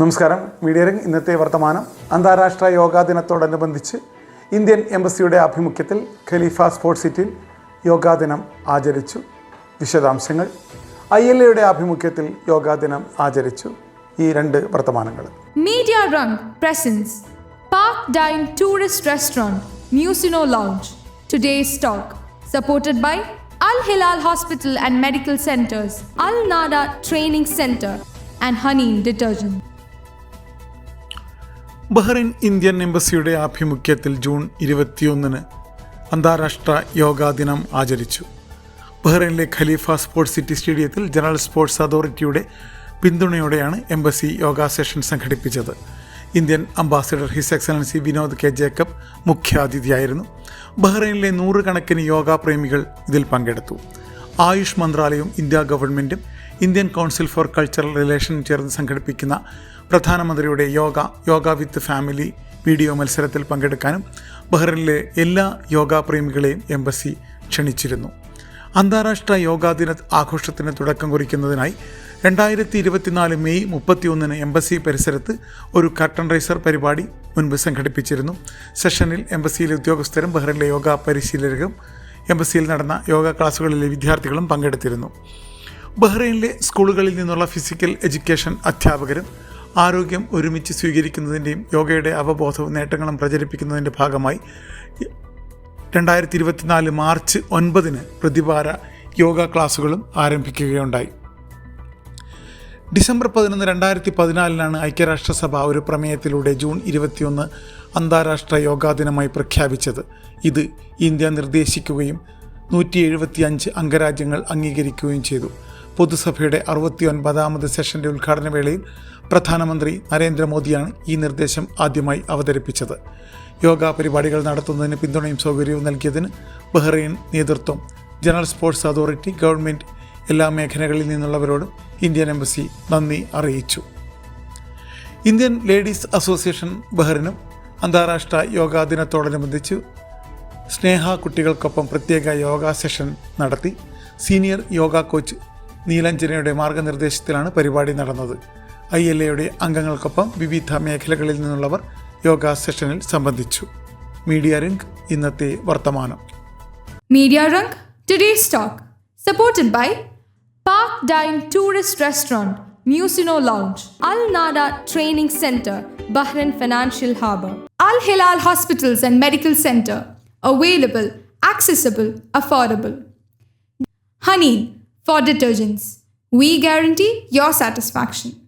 നമസ്കാരം. മീഡിയ രംഗ് ഇന്നത്തെ വർത്തമാനം. അന്താരാഷ്ട്ര യോഗാ ദിനത്തോടനുബന്ധിച്ച് ഇന്ത്യൻ എംബസിയുടെ ആഭിമുഖ്യത്തിൽ ഖലീഫ സ്പോർട്സ് സിറ്റിയിൽ യോഗാ ദിനം ആചരിച്ചു. വിശദാംശങ്ങൾ. ഐ എൽ എയുടെ ആഭിമുഖ്യത്തിൽ യോഗാ ദിനം ആചരിച്ചു. ഈ രണ്ട് വർത്തമാനങ്ങൾ. Media ring presence. Park dine tourist restaurant Musino lounge. Today stock. Supported by Al Hilal hospital and medical centres Al Nada training centre and honey detergent Bahrain Indian എംബസിയുടെ ആഭിമുഖ്യത്തിൽ ജൂൺ ഇരുപത്തിയൊന്നിന് അന്താരാഷ്ട്ര യോഗാ ദിനം ആചരിച്ചു. ബഹ്റൈനിലെ ഖലീഫ സ്പോർട്സ് സിറ്റി സ്റ്റേഡിയത്തിൽ general sports അതോറിറ്റിയുടെ പിന്തുണയോടെയാണ് embassy yoga session സംഘടിപ്പിച്ചത്. Indian ambassador his excellency Vinod K. Jacob മുഖ്യാതിഥിയായിരുന്നു. ബഹ്റൈനിലെ നൂറുകണക്കിന് യോഗ പ്രേമികൾ ഇതിൽ പങ്കെടുത്തു. ആയുഷ് മന്ത്രാലയവും ഇന്ത്യ ഗവൺമെന്റും Indian council for cultural relation ചേർന്ന് സംഘടിപ്പിക്കുന്ന പ്രധാനമന്ത്രിയുടെ yoga yoga with family video മത്സരത്തിൽ പങ്കെടുക്കാനും ബഹ്റിനിലെ എല്ലാ യോഗാ പ്രേമികളെയും എംബസി ക്ഷണിച്ചിരുന്നു. അന്താരാഷ്ട്ര യോഗാ ദിന ആഘോഷത്തിന് തുടക്കം കുറിക്കുന്നതിനായി രണ്ടായിരത്തി ഇരുപത്തിനാല് മെയ് മുപ്പത്തിയൊന്നിന് എംബസി പരിസരത്ത് ഒരു കർട്ടൺ റൈസർ പരിപാടി മുൻപ് സംഘടിപ്പിച്ചിരുന്നു. സെഷനിൽ എംബസിയിലെ ഉദ്യോഗസ്ഥരും ബഹ്റിനിലെ യോഗ പരിശീലകരും എംബസിയിൽ നടന്ന യോഗ ക്ലാസുകളിലെ വിദ്യാർത്ഥികളും പങ്കെടുത്തിരുന്നു. ബഹ്റൈനിലെ സ്കൂളുകളിൽ നിന്നുള്ള ഫിസിക്കൽ എഡ്യൂക്കേഷൻ അധ്യാപകരും ആരോഗ്യം ഒരുമിച്ച് സ്വീകരിക്കുന്നതിന്റെയും യോഗയുടെ അവബോധവും നേട്ടങ്ങളും പ്രചരിപ്പിക്കുന്നതിന്റെ ഭാഗമായി രണ്ടായിരത്തി ഇരുപത്തിനാല് മാർച്ച് ഒൻപതിന് പ്രതിവാര യോഗ ക്ലാസുകളും ആരംഭിക്കുകയുണ്ടായി. ഡിസംബർ പതിനൊന്ന് രണ്ടായിരത്തി പതിനാലിനാണ് ഐക്യരാഷ്ട്രസഭ ഒരു പ്രമേയത്തിലൂടെ ജൂൺ ഇരുപത്തിയൊന്ന് അന്താരാഷ്ട്ര യോഗാ ദിനമായി പ്രഖ്യാപിച്ചത്. ഇത് ഇന്ത്യ നിർദ്ദേശിക്കുകയും നൂറ്റി എഴുപത്തി അഞ്ച് അംഗരാജ്യങ്ങൾ അംഗീകരിക്കുകയും ചെയ്തു. പൊതുസഭയുടെ അറുപത്തി ഒൻപതാമത് സെഷന്റെ ഉദ്ഘാടന വേളയിൽ പ്രധാനമന്ത്രി നരേന്ദ്രമോദിയാണ് ഈ നിർദ്ദേശം ആദ്യമായി അവതരിപ്പിച്ചത്. യോഗ പരിപാടികൾ നടത്തുന്നതിന് പിന്തുണയും സൗകര്യവും നൽകിയതിന് ബഹ്റൈൻ നേതൃത്വം ജനറൽ സ്പോർട്സ് അതോറിറ്റി ഗവൺമെന്റ് എല്ലാ മേഖലകളിൽ നിന്നുള്ളവരോടും ഇന്ത്യൻ എംബസി നന്ദി അറിയിച്ചു. ഇന്ത്യൻ ലേഡീസ് അസോസിയേഷൻ ബഹ്റിനും അന്താരാഷ്ട്ര യോഗാ ദിനത്തോടനുബന്ധിച്ച് സ്നേഹ കുട്ടികൾക്കൊപ്പം പ്രത്യേക യോഗ സെഷൻ നടത്തി. സീനിയർ യോഗ കോച്ച് നീലഞ്ജനയുടെ മാർഗനിർദ്ദേശത്തിലാണ് പരിപാടി നടന്നത്. ഐ എൽ എയുടെ അംഗങ്ങൾക്കൊപ്പം വിവിധ മേഖലകളിൽ നിന്നുള്ളവർ യോഗ സെഷനിൽ സംബന്ധിച്ചു. മീഡിയ റിംഗ് ഇന്നത്തെ വർത്തമാനം. Media ring today stock supported by park dine tourist restaurant Musino lounge Al Nada training centre Bahrain financial harbour Al Hilal hospitals and medical centre available accessible affordable. Honey for detergents. We guarantee your satisfaction.